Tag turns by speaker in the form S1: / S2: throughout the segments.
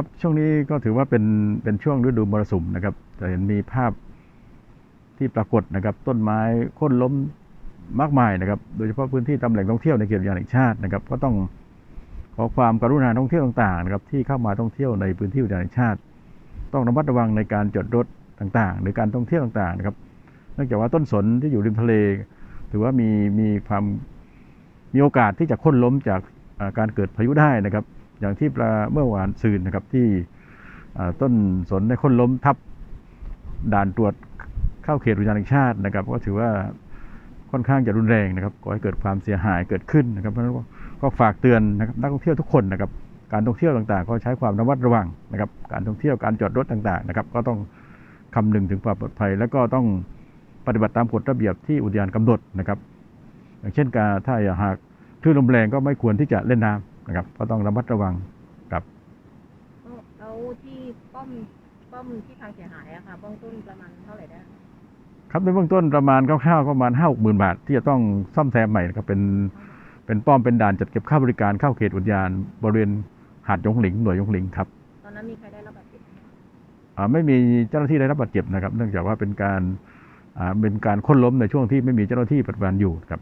S1: ครับช่วงนี้ก็ถือว่าเป็นเป็นช่วงฤดูมรสุมนะครับจะเห็นมีภาพที่ปรากฏนะครับ ต้นไม้โค่นล้มมากมายนะครับ โดยเฉพาะพื้นที่ตามแหล่งท่องเที่ยวในเขตอุทยานแห่งชาตินะครับ ก็ต้องขอความกรุณาท่องเที่ยวต่างๆนะครับที่เข้ามาท่องเที่ยวในพื้นที่อุทยานแห่งชาติ ต้องระมัดระวังในการจอดรถต่างๆ หรือการท่องเที่ยวต่างๆนะครับ เนื่องจากว่าต้นสนที่อยู่ริมทะเล ถือว่ามีมีความมีโอกาสที่จะโค่นล้มจากการเกิดพายุได้นะครับ อย่างที่ปลาเมื่อวานซืนนะครับที่ต้นสนได้ค่นล้มทับด่านตรวจเข้าเขตอุทยานแห่งชาตินะครับ ก็ถือว่าค่อนข้างจะรุนแรงนะครับก่อให้เกิดความเสียหายเกิดขึ้นนะครับเพราะฉะนั้นก็ฝากเตือนนะครับนักท่องเที่ยวทุกคนนะครับ การท่องเที่ยวต่างๆ ก็ใช้ความระมัดระวังนะครับ การท่องเที่ยวการจอดรถต่างๆนะครับ ก็ต้องคำนึงถึงความปลอดภัย แล้วก็ต้องปฏิบัติตามกฎระเบียบที่อุทยานกำหนดนะครับ อย่างเช่นการถ้าหากคลื่นลมแรงก็ไม่ควรที่จะเล่นน้ำ นะครับก็ต้องระมัดระวังครับ
S2: แล้วที่ป้อมป้อมที่ทางเสียหายอะค่ะเบื้องต้นประมาณเท่าไหร่ได้
S1: ครับในเบื้องต้นประมาณคร่าวๆก็ประมาณห้าหกหมื่นบาท ที่จะต้องซ่อมแซมใหม่นะครับเป็นเป็นป้อมเป็นด่านจัดเก็บค่าบริการเข้าเขตอุทยานบริเวณหาดยงหลิงหน่วยยงหลิงครับ
S2: ตอนนั้นมีใครได้รับบาดเจ็บไหมคะ
S1: อ่าไม่มีเจ้าหน้าที่ได้รับบาดเจ็บนะครับ เนื่องจากว่าเป็นการอ่าเป็นการค้นล้มในช่วงที่ไม่มีเจ้าหน้าที่ปฏิบัติการอยู่ครับ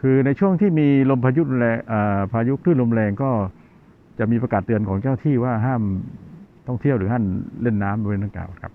S2: คือ
S1: ในช่วงที่มีลมพายุแรงพายุคลื่นลมแรงก็จะมีประกาศเตือนของเจ้าหน้าที่ว่าห้ามท่องเที่ยวหรือห้ามเล่นน้ำบริเวณดังกล่าวครับ